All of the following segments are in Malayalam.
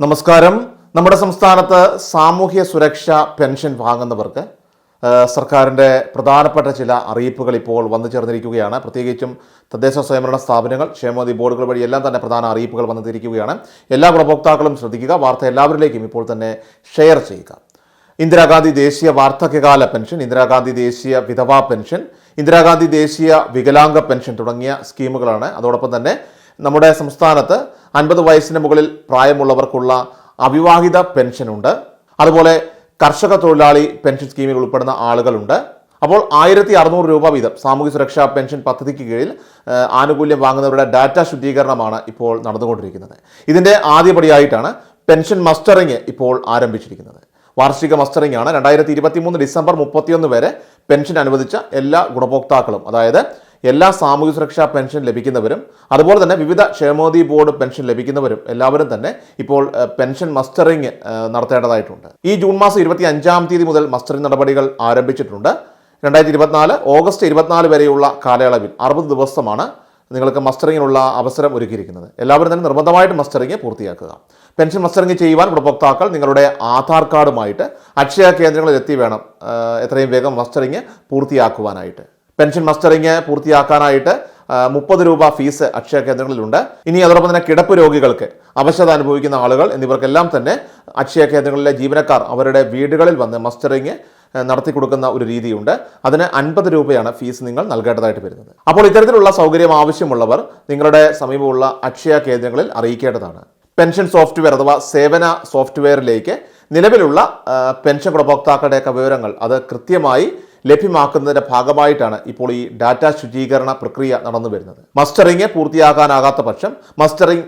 നമസ്കാരം. നമ്മുടെ സംസ്ഥാനത്ത് സാമൂഹ്യ സുരക്ഷ പെൻഷൻ വാങ്ങുന്നവർക്ക് സർക്കാരിന്റെ പ്രധാനപ്പെട്ട ചില അറിയിപ്പുകൾ ഇപ്പോൾ വന്നു ചേർന്നിരിക്കുകയാണ്. പ്രത്യേകിച്ചും തദ്ദേശ സ്വയംഭരണ സ്ഥാപനങ്ങൾ ക്ഷേമനിധി ബോർഡുകൾ വഴി എല്ലാം തന്നെ പ്രധാന അറിയിപ്പുകൾ വന്നിരിക്കുകയാണ് എല്ലാ ഗുണഭോക്താക്കളും ശ്രദ്ധിക്കുക വാർത്ത എല്ലാവരിലേക്കും ഇപ്പോൾ തന്നെ ഷെയർ ചെയ്യുക. ഇന്ദിരാഗാന്ധി ദേശീയ വാർദ്ധക്യകാല പെൻഷൻ ഇന്ദിരാഗാന്ധി ദേശീയ വിധവാ പെൻഷൻ ഇന്ദിരാഗാന്ധി ദേശീയ വികലാംഗ പെൻഷൻ തുടങ്ങിയ സ്കീമുകളാണ്. അതോടൊപ്പം തന്നെ നമ്മുടെ സംസ്ഥാനത്ത് അൻപത് വയസ്സിന് മുകളിൽ പ്രായമുള്ളവർക്കുള്ള അവിവാഹിത പെൻഷനുണ്ട്. അതുപോലെ കർഷക തൊഴിലാളി പെൻഷൻ സ്കീമിൽ ഉൾപ്പെടുന്ന ആളുകളുണ്ട്. അപ്പോൾ ആയിരത്തി അറുന്നൂറ് രൂപ വീതം സാമൂഹ്യ സുരക്ഷാ പെൻഷൻ പദ്ധതിക്ക് കീഴിൽ ആനുകൂല്യം വാങ്ങുന്നവരുടെ ഡാറ്റ ശുദ്ധീകരണമാണ് ഇപ്പോൾ നടന്നുകൊണ്ടിരിക്കുന്നത്. ഇതിന്റെ ആദ്യപടിയായിട്ടാണ് പെൻഷൻ മസ്റ്ററിങ് ഇപ്പോൾ ആരംഭിച്ചിരിക്കുന്നത്. വാർഷിക മസ്റ്ററിംഗ് ആണ് രണ്ടായിരത്തി ഇരുപത്തി മൂന്ന് ഡിസംബർ മുപ്പത്തിയൊന്ന് വരെ പെൻഷൻ അനുവദിച്ച എല്ലാ ഗുണഭോക്താക്കളും അതായത് എല്ലാ സാമൂഹ്യ സുരക്ഷാ പെൻഷൻ ലഭിക്കുന്നവരും അതുപോലെ തന്നെ വിവിധ ക്ഷേമോദി ബോർഡ് പെൻഷൻ ലഭിക്കുന്നവരും എല്ലാവരും തന്നെ ഇപ്പോൾ പെൻഷൻ മസ്റ്ററിംഗ് ഏഹ്, നടത്തേണ്ടതായിട്ടുണ്ട്. ഈ ജൂൺ മാസം ഇരുപത്തി അഞ്ചാം തീയതി മുതൽ മസ്റ്ററിംഗ് നടപടികൾ ആരംഭിച്ചിട്ടുണ്ട്. രണ്ടായിരത്തി ഇരുപത്തിനാല് ഓഗസ്റ്റ് ഇരുപത്തിനാല് വരെയുള്ള കാലയളവിൽ അറുപത് ദിവസമാണ് നിങ്ങൾക്ക് മസ്റ്ററിങ്ങിനുള്ള അവസരം ഒരുക്കിയിരിക്കുന്നത്. എല്ലാവരും തന്നെ നിർബന്ധമായിട്ട് മസ്റ്ററിങ് പൂർത്തിയാക്കുക. പെൻഷൻ മസ്റ്ററിങ് ചെയ്യുവാൻ ഉപഭോക്താക്കൾ നിങ്ങളുടെ ആധാർ കാർഡുമായിട്ട് അക്ഷയ കേന്ദ്രങ്ങളിൽ എത്തി വേണം എത്രയും വേഗം മസ്റ്ററിങ് പൂർത്തിയാക്കുവാനായിട്ട്. പെൻഷൻ മസ്റ്ററിങ് പൂർത്തിയാക്കാനായിട്ട് മുപ്പത് രൂപ ഫീസ് അക്ഷയ കേന്ദ്രങ്ങളിലുണ്ട്. ഇനി അതോടൊപ്പം തന്നെ കിടപ്പ് രോഗികൾക്ക് അവശത അനുഭവിക്കുന്ന ആളുകൾ എന്നിവർക്കെല്ലാം തന്നെ അക്ഷയ കേന്ദ്രങ്ങളിലെ ജീവനക്കാർ അവരുടെ വീടുകളിൽ വന്ന് മസ്റ്ററിങ് നടത്തി കൊടുക്കുന്ന ഒരു രീതിയുണ്ട്. അതിന് അൻപത് രൂപയാണ് ഫീസ് നിങ്ങൾ നൽകേണ്ടതായിട്ട് വരുന്നത്. അപ്പോൾ ഇത്തരത്തിലുള്ള സൗകര്യം ആവശ്യമുള്ളവർ നിങ്ങളുടെ സമീപമുള്ള അക്ഷയ കേന്ദ്രങ്ങളിൽ അറിയിക്കേണ്ടതാണ്. പെൻഷൻ സോഫ്റ്റ്വെയർ അഥവാ സേവന സോഫ്റ്റ്വെയറിലേക്ക് നിലവിലുള്ള പെൻഷൻ ഗുണഭോക്താക്കളുടെയൊക്കെ വിവരങ്ങൾ അത് കൃത്യമായി ലഭ്യമാക്കുന്നതിന്റെ ഭാഗമായിട്ടാണ് ഇപ്പോൾ ഈ ഡാറ്റ ശുചീകരണ പ്രക്രിയ നടന്നു വരുന്നത്. മസ്റ്ററിങ് പൂർത്തിയാക്കാനാകാത്ത പക്ഷം മസ്റ്ററിങ്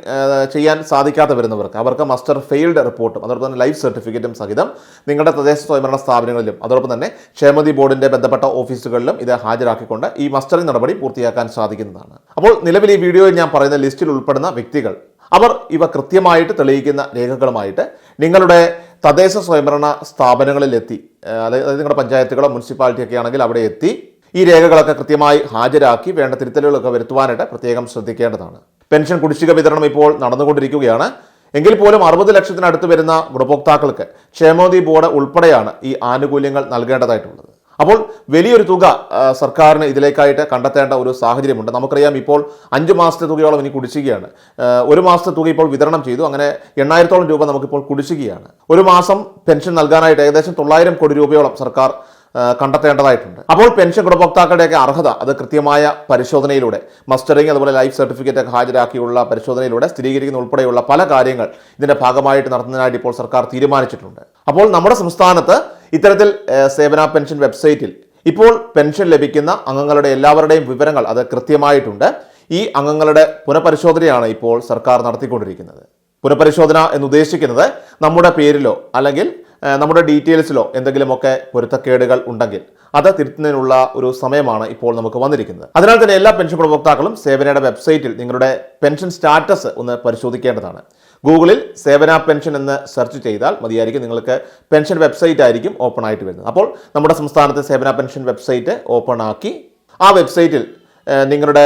ചെയ്യാൻ സാധിക്കാതെ വരുന്നവർക്ക് അവർക്ക് മസ്റ്റർ ഫെയിൽഡ് റിപ്പോർട്ടും അതോടൊപ്പം തന്നെ ലൈഫ് സർട്ടിഫിക്കറ്റും സഹിതം നിങ്ങളുടെ തദ്ദേശ സ്വയംഭരണ സ്ഥാപനങ്ങളിലും അതോടൊപ്പം തന്നെ ക്ഷേമതി ബോർഡിന്റെ ബന്ധപ്പെട്ട ഓഫീസുകളിലും ഇത് ഹാജരാക്കിക്കൊണ്ട് ഈ മസ്റ്ററിംഗ് നടപടി പൂർത്തിയാക്കാൻ സാധിക്കുന്നതാണ്. അപ്പോൾ നിലവിൽ ഈ വീഡിയോയിൽ ഞാൻ പറയുന്ന ലിസ്റ്റിൽ ഉൾപ്പെടുന്ന വ്യക്തികൾ അവർ ഇവ കൃത്യമായിട്ട് തെളിയിക്കുന്ന രേഖകളുമായിട്ട് നിങ്ങളുടെ തദ്ദേശ സ്വയംഭരണ സ്ഥാപനങ്ങളിൽ എത്തി അതായത് നിങ്ങളുടെ പഞ്ചായത്തുകളോ മുനിസിപ്പാലിറ്റി ഒക്കെ ആണെങ്കിൽ അവിടെ എത്തി ഈ രേഖകളൊക്കെ കൃത്യമായി ഹാജരാക്കി വേണ്ട തിരുത്തലുകളൊക്കെ വരുത്തുവാനായിട്ട് പ്രത്യേകം ശ്രദ്ധിക്കേണ്ടതാണ്. പെൻഷൻ കുടിശ്ശിക വിതരണം ഇപ്പോൾ നടന്നുകൊണ്ടിരിക്കുകയാണ്. എങ്കിൽ പോലും അറുപത് ലക്ഷത്തിനടുത്ത് വരുന്ന ഗുണഭോക്താക്കൾക്ക് ക്ഷേമോദി ബോർഡ് ഉൾപ്പെടെയാണ് ഈ ആനുകൂല്യങ്ങൾ നൽകേണ്ടതായിട്ടുള്ളത്. അപ്പോൾ വലിയൊരു തുക സർക്കാരിന് ഇതിലേക്കായിട്ട് കണ്ടെത്തേണ്ട ഒരു സാഹചര്യമുണ്ട്. നമുക്കറിയാം ഇപ്പോൾ അഞ്ച് മാസത്തെ തുകയോളം ഇനി കുടിശ്ശികയാണ്. ഒരു മാസത്തെ തുക ഇപ്പോൾ വിതരണം ചെയ്തു. അങ്ങനെ എണ്ണായിരത്തോളം രൂപ നമുക്കിപ്പോൾ കുടിശ്ശികയാണ്. ഒരു മാസം പെൻഷൻ നൽകാനായിട്ട് ഏകദേശം തൊള്ളായിരം കോടി രൂപയോളം സർക്കാർ കണ്ടെത്തേണ്ടതായിട്ടുണ്ട്. അപ്പോൾ പെൻഷൻ ഗുണഭോക്താക്കളുടെയൊക്കെ അർഹത അത് കൃത്യമായ പരിശോധനയിലൂടെ മസ്റ്ററിംഗ് അതുപോലെ ലൈഫ് സർട്ടിഫിക്കറ്റ് ഒക്കെ ഹാജരാക്കിയുള്ള പരിശോധനയിലൂടെ സ്ഥിരീകരിക്കുന്ന ഉൾപ്പെടെയുള്ള പല കാര്യങ്ങൾ ഇതിന്റെ ഭാഗമായിട്ട് നടത്തുന്നതിനായിട്ട് ഇപ്പോൾ സർക്കാർ തീരുമാനിച്ചിട്ടുണ്ട്. അപ്പോൾ നമ്മുടെ സംസ്ഥാനത്ത് ഇത്തരത്തിൽ സേവന പെൻഷൻ വെബ്സൈറ്റിൽ ഇപ്പോൾ പെൻഷൻ ലഭിക്കുന്ന അംഗങ്ങളുടെ എല്ലാവരുടെയും വിവരങ്ങൾ അത് കൃത്യമായിട്ടുണ്ട്. ഈ അംഗങ്ങളുടെ പുനഃപരിശോധനയാണ് ഇപ്പോൾ സർക്കാർ നടത്തിക്കൊണ്ടിരിക്കുന്നത്. പുനഃപരിശോധന എന്നുദ്ദേശിക്കുന്നത് നമ്മുടെ പേരിലോ അല്ലെങ്കിൽ നമ്മുടെ ഡീറ്റെയിൽസിലോ എന്തെങ്കിലുമൊക്കെ പൊരുത്തക്കേടുകൾ ഉണ്ടെങ്കിൽ അത് തിരുത്തുന്നതിനുള്ള ഒരു സമയമാണ് ഇപ്പോൾ നമുക്ക് വന്നിരിക്കുന്നത്. അതിനാൽ തന്നെ എല്ലാ പെൻഷൻ ഉപഭോക്താക്കളും സേവനയുടെ വെബ്സൈറ്റിൽ നിങ്ങളുടെ പെൻഷൻ സ്റ്റാറ്റസ് ഒന്ന് പരിശോധിക്കേണ്ടതാണ്. ഗൂഗിളിൽ സേവന പെൻഷൻ എന്ന് സെർച്ച് ചെയ്താൽ മതിയായിരിക്കും. നിങ്ങൾക്ക് പെൻഷൻ വെബ്സൈറ്റ് ആയിരിക്കും ഓപ്പൺ ആയിട്ട് വരുന്നത്. അപ്പോൾ നമ്മുടെ സംസ്ഥാനത്തെ സേവന പെൻഷൻ വെബ്സൈറ്റ് ഓപ്പൺ ആക്കി ആ വെബ്സൈറ്റിൽ നിങ്ങളുടെ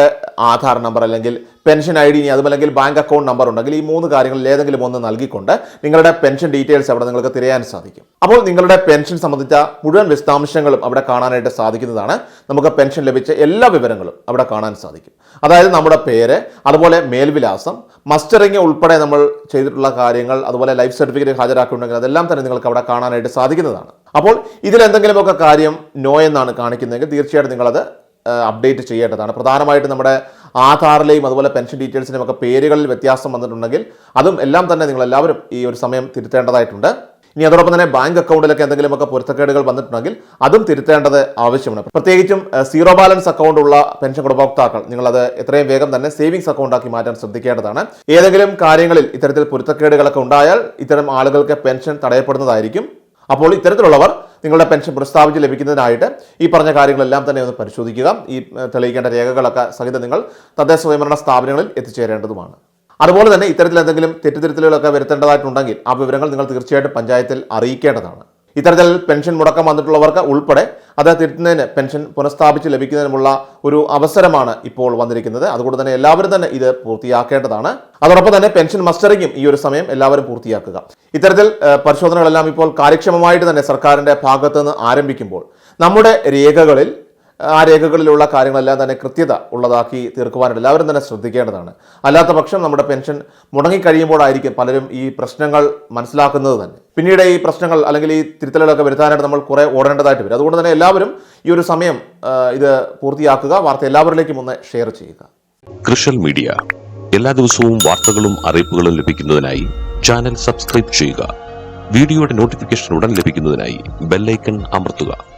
ആധാർ നമ്പർ അല്ലെങ്കിൽ പെൻഷൻ ഐ ഡി അതുമല്ലെങ്കിൽ ബാങ്ക് അക്കൗണ്ട് നമ്പർ ഉണ്ടെങ്കിൽ ഈ മൂന്ന് കാര്യങ്ങളിൽ ഏതെങ്കിലും ഒന്ന് നൽകിക്കൊണ്ട് നിങ്ങളുടെ പെൻഷൻ ഡീറ്റെയിൽസ് അവിടെ നിങ്ങൾക്ക് തിരയാൻ സാധിക്കും. അപ്പോൾ നിങ്ങളുടെ പെൻഷൻ സംബന്ധിച്ച മുഴുവൻ വിശദാംശങ്ങളും അവിടെ കാണാനായിട്ട് സാധിക്കുന്നതാണ്. നമുക്ക് പെൻഷൻ ലഭിച്ച എല്ലാ വിവരങ്ങളും അവിടെ കാണാൻ സാധിക്കും. അതായത് നമ്മുടെ പേര് അതുപോലെ മേൽവിലാസം മസ്റ്ററിങ് ഉൾപ്പെടെ നമ്മൾ ചെയ്തിട്ടുള്ള കാര്യങ്ങൾ അതുപോലെ ലൈഫ് സർട്ടിഫിക്കറ്റ് ഹാജരാക്കിയിട്ടുണ്ടെങ്കിൽ അതെല്ലാം തന്നെ നിങ്ങൾക്ക് അവിടെ കാണാനായിട്ട് സാധിക്കുന്നതാണ്. അപ്പോൾ ഇതിലെന്തെങ്കിലുമൊക്കെ കാര്യം നോ എന്നാണ് കാണിക്കുന്നതെങ്കിൽ തീർച്ചയായിട്ടും നിങ്ങളത് അപ്ഡേറ്റ് ചെയ്യേണ്ടതാണ്. പ്രധാനമായിട്ടും നമ്മുടെ ആധാറിലെയും അതുപോലെ പെൻഷൻ ഡീറ്റെയിൽസിന്റെയും ഒക്കെ പേരുകളിൽ വ്യത്യാസം വന്നിട്ടുണ്ടെങ്കിൽ അതും എല്ലാം തന്നെ നിങ്ങൾ എല്ലാവരും ഈ ഒരു സമയം തിരുത്തേണ്ടതായിട്ടുണ്ട്. ഇനി അതോടൊപ്പം തന്നെ ബാങ്ക് അക്കൗണ്ടിലൊക്കെ എന്തെങ്കിലുമൊക്കെ പൊരുത്തക്കേടുകൾ വന്നിട്ടുണ്ടെങ്കിൽ അതും തിരുത്തേണ്ടത് ആവശ്യമാണ്. പ്രത്യേകിച്ചും സീറോ ബാലൻസ് അക്കൗണ്ട് ഉള്ള പെൻഷൻ ഗുണഭോക്താക്കൾ നിങ്ങളത് എത്രയും വേഗം തന്നെ സേവിങ്സ് അക്കൗണ്ടാക്കി മാറ്റാൻ ശ്രദ്ധിക്കേണ്ടതാണ്. ഏതെങ്കിലും കാര്യങ്ങളിൽ ഇത്തരത്തിൽ പൊരുത്തക്കേടുകളൊക്കെ ഉണ്ടായാൽ ഇത്തരം ആളുകൾക്ക് പെൻഷൻ തടയപ്പെടുന്നതായിരിക്കും. അപ്പോൾ ഇത്തരത്തിലുള്ളവർ നിങ്ങളുടെ പെൻഷൻ പ്രസ്താവിച്ച് ലഭിക്കുന്നതിനായിട്ട് ഈ പറഞ്ഞ കാര്യങ്ങളെല്ലാം തന്നെ ഒന്ന് പരിശോധിക്കുക. ഈ തെളിയിക്കേണ്ട രേഖകളൊക്കെ സഹിതം നിങ്ങൾ തദ്ദേശ സ്വയംഭരണ സ്ഥാപനങ്ങളിൽ എത്തിച്ചേരേണ്ടതുമാണ്. അതുപോലെ തന്നെ ഇത്തരത്തിൽ എന്തെങ്കിലും തെറ്റുതിരുത്തലുകളൊക്കെ വരുത്തേണ്ടതായിട്ടുണ്ടെങ്കിൽ ആ വിവരങ്ങൾ നിങ്ങൾ തീർച്ചയായിട്ടും പഞ്ചായത്തിൽ അറിയിക്കേണ്ടതാണ്. ഇത്തരത്തിൽ പെൻഷൻ മുടക്കം വന്നിട്ടുള്ളവർക്ക് ഉൾപ്പെടെ അത് തിരുത്തുന്നതിന് പെൻഷൻ പുനഃസ്ഥാപിച്ച് ലഭിക്കുന്നതിനുമുള്ള ഒരു അവസരമാണ് ഇപ്പോൾ വന്നിരിക്കുന്നത്. അതുകൊണ്ട് തന്നെ എല്ലാവരും തന്നെ ഇത് പൂർത്തിയാക്കേണ്ടതാണ്. അതോടൊപ്പം തന്നെ പെൻഷൻ മസ്റ്ററിങ്ങും ഈ ഒരു സമയം എല്ലാവരും പൂർത്തിയാക്കുക. ഇത്തരത്തിൽ പരിശോധനകളെല്ലാം ഇപ്പോൾ കാര്യക്ഷമമായിട്ട് തന്നെ സർക്കാരിന്റെ ഭാഗത്തു നിന്ന് ആരംഭിക്കുമ്പോൾ നമ്മുടെ രേഖകളിൽ ആ രേഖകളിലുള്ള കാര്യങ്ങളെല്ലാം തന്നെ കൃത്യത ഉള്ളതാക്കി തീർക്കുവാനായിട്ട് എല്ലാവരും തന്നെ ശ്രദ്ധിക്കേണ്ടതാണ്. അല്ലാത്ത പക്ഷം നമ്മുടെ പെൻഷൻ മുടങ്ങിക്കഴിയുമ്പോഴായിരിക്കും പലരും ഈ പ്രശ്നങ്ങൾ മനസ്സിലാക്കുന്നത് തന്നെ. പിന്നീട് ഈ പ്രശ്നങ്ങൾ അല്ലെങ്കിൽ ഈ തിരുത്തലുകളൊക്കെ വരുത്താനായിട്ട് നമ്മൾ കുറേ ഓടേണ്ടതായിട്ട് വരും. അതുകൊണ്ട് തന്നെ എല്ലാവരും ഈ ഒരു സമയം ഇത് പൂർത്തിയാക്കുക. വാർത്ത എല്ലാവരിലേക്കും ഒന്ന് ഷെയർ ചെയ്യുക. Social media. എല്ലാ ദിവസവും വാർത്തകളും അറിയിപ്പുകളും ലഭിക്കുന്നതിനായി ചാനൽ സബ്സ്ക്രൈബ് ചെയ്യുക. വീഡിയോയുടെ നോട്ടിഫിക്കേഷൻ ഉടൻ ലഭിക്കുന്നതിനായി ബെല്ലൈക്കൺ അമർത്തുക.